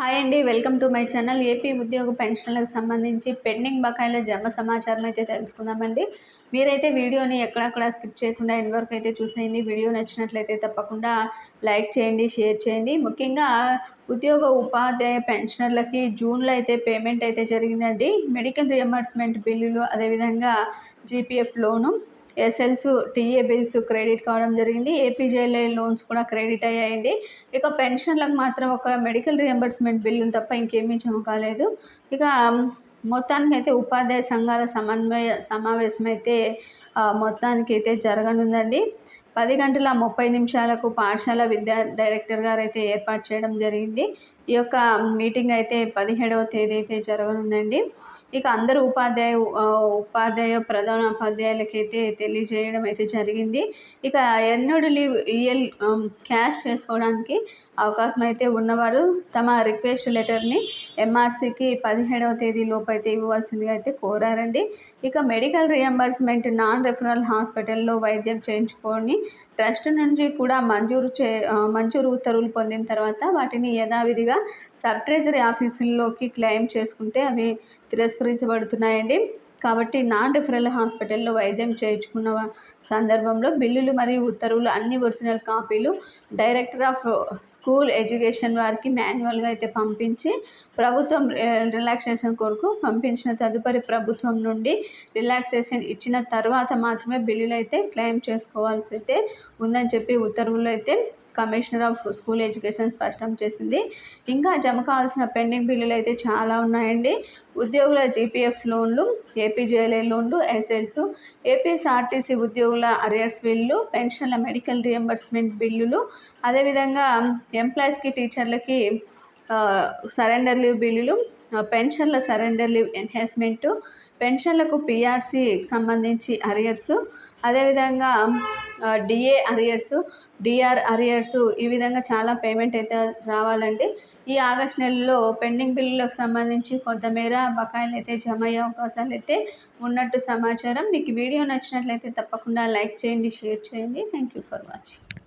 Hi అండి welcome to my channel. AP ఉద్యోగ పెన్షన్లకు సంబంధించి పెండింగ్ బకాయిల జమ సమాచారం అయితే తెలుసుకుందామండి. మీరైతే వీడియోని ఎక్కడక్కడ స్కిప్ చేయకుండా ఎన్ని వరకు అయితే చూసేయండి. వీడియో నచ్చినట్లయితే తప్పకుండా లైక్ చేయండి షేర్ చేయండి. ముఖ్యంగా ఉద్యోగ ఉపాధ్యాయ పెన్షనర్లకి జూన్లో అయితే పేమెంట్ అయితే జరిగిందండి. మెడికల్ రియంబర్స్మెంట్ బిల్లులు అదేవిధంగా జీపీఎఫ్ లోను ఎస్ఎల్స్ టీఏ బిల్స్ క్రెడిట్ కావడం జరిగింది. ఏపీజేఎల్ఐ లోన్స్ కూడా క్రెడిట్ అయ్యాయండి. ఇక పెన్షన్లకు మాత్రం ఒక మెడికల్ రియంబర్స్మెంట్ బిల్లును తప్ప ఇంకేమీ జమ కాలేదు ఇక మొత్తానికి అయితే ఉపాధ్యాయ సంఘాల సమన్వయ సమావేశం అయితే మొత్తానికి అయితే జరగనుందండి. పది గంటల ముప్పై నిమిషాలకు పాఠశాల విద్యా డైరెక్టర్ గారు అయితే ఏర్పాటు చేయడం జరిగింది. ఈ యొక్క మీటింగ్ అయితే పదిహేడవ తేదీ అయితే జరగనుందండి. ఇక అందరు ఉపాధ్యాయ ఉపాధ్యాయ ప్రధాన ఉపాధ్యాయులకైతే తెలియజేయడం అయితే జరిగింది. ఇక ఎన్నోడు లీవ్ ఈఎల్ క్యాష్ చేసుకోవడానికి అవకాశం అయితే ఉన్నవారు తమ రిక్వెస్ట్ లెటర్ని ఎంఆర్సీకి పదిహేడవ తేదీ లోపు అయితే ఇవ్వవలసిందిగా అయితే కోరారండి. ఇక మెడికల్ రియంబర్స్మెంట్ నాన్ రెఫరల్ హాస్పిటల్లో వైద్యం చేయించుకొని ట్రస్ట్ నుంచి కూడా మంజూరు చే మంజూరు ఉత్తర్వులు పొందిన తర్వాత వాటిని యథావిధిగా సబ్ ట్రెజరీ ఆఫీసుల్లోకి క్లెయిమ్ చేసుకుంటే అవి తిరస్కరించబడుతున్నాయండి. కాబట్టి నాన్ రిఫరల్ హాస్పిటల్లో వైద్యం చేయించుకున్న సందర్భంలో బిల్లులు మరియు ఉత్తర్వులు అన్ని ఒరిజినల్ కాపీలు డైరెక్టర్ ఆఫ్ స్కూల్ ఎడ్యుకేషన్ వారికి మాన్యువల్గా అయితే పంపించి ప్రభుత్వం రిలాక్సేషన్ కొరకు పంపించిన తదుపరి ప్రభుత్వం నుండి రిలాక్సేషన్ ఇచ్చిన తర్వాత మాత్రమే బిల్లులు అయితే క్లెయిమ్ చేసుకోవాల్సి అయితే ఉందని చెప్పి ఉత్తర్వులు అయితే కమిషనర్ ఆఫ్ స్కూల్ ఎడ్యుకేషన్ స్పష్టం చేసింది. ఇంకా జమ కావాల్సిన పెండింగ్ బిల్లులు అయితే చాలా ఉన్నాయండి. ఉద్యోగుల జీపీఎఫ్ లోన్లు ఏపీజేఎల్ఏ లోన్లు ఎస్ఎల్స్ ఏపీఎస్ఆర్టీసీ ఉద్యోగుల అరియర్స్ బిల్లు పెన్షన్ల మెడికల్ రియంబర్స్మెంట్ బిల్లులు. అదేవిధంగా ఎంప్లాయీస్కి టీచర్లకి సరెండర్ లీవ్ బిల్లులు పెన్షన్ల సరెండర్ లీవ్ ఎన్హాన్స్మెంటు పెన్షన్లకు పిఆర్సీ సంబంధించి అరియర్సు. అదేవిధంగా డిఏ అరియర్స్ డిఆర్ అరియర్స్ ఈ విధంగా చాలా పేమెంట్ అయితే రావాలండి. ఈ ఆగస్ట్ నెలలో పెండింగ్ బిల్లులకు సంబంధించి కొంతమేర బకాయిలు అయితే జమ అయ్యే అవకాశాలు అయితే ఉన్నట్టు సమాచారం. మీకు వీడియో నచ్చినట్లయితే తప్పకుండా లైక్ చేయండి షేర్ చేయండి. Thank you for watching